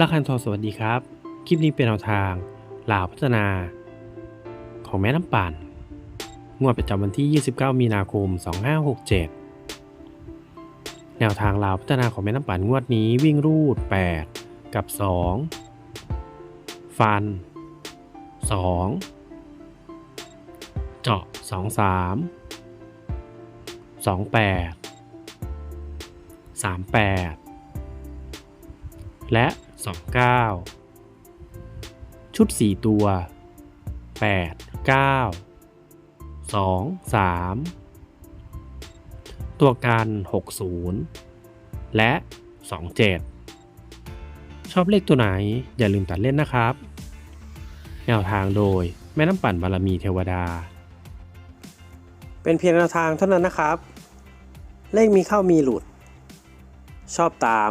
ลักคันทองสวัสดีครับ คลิปนี้เป็นแนวทางลาวพัฒนา ของแม่น้ำปั่นงวดประจำวันที่ 29 มีนาคม 2567 แนวทางลาวพัฒนาของแม่น้ำปั่นงวดนี้วิ่งรูด 8 กับ 2 ฟัน 2 เจาะ 2 3 2 8 3 8 และ 29 ชุด 4 ตัว 8 9 2 3 ตัวกัน60 และ 27 ชอบเลขตัวไหนอย่าลืมตัดเล่นนะครับ แนวทางโดยแม่น้ำปั่นบารมีเทวดา เป็นเพียงแนวทางเท่านั้นนะครับ เลขมีเข้ามีหลุด ชอบตาม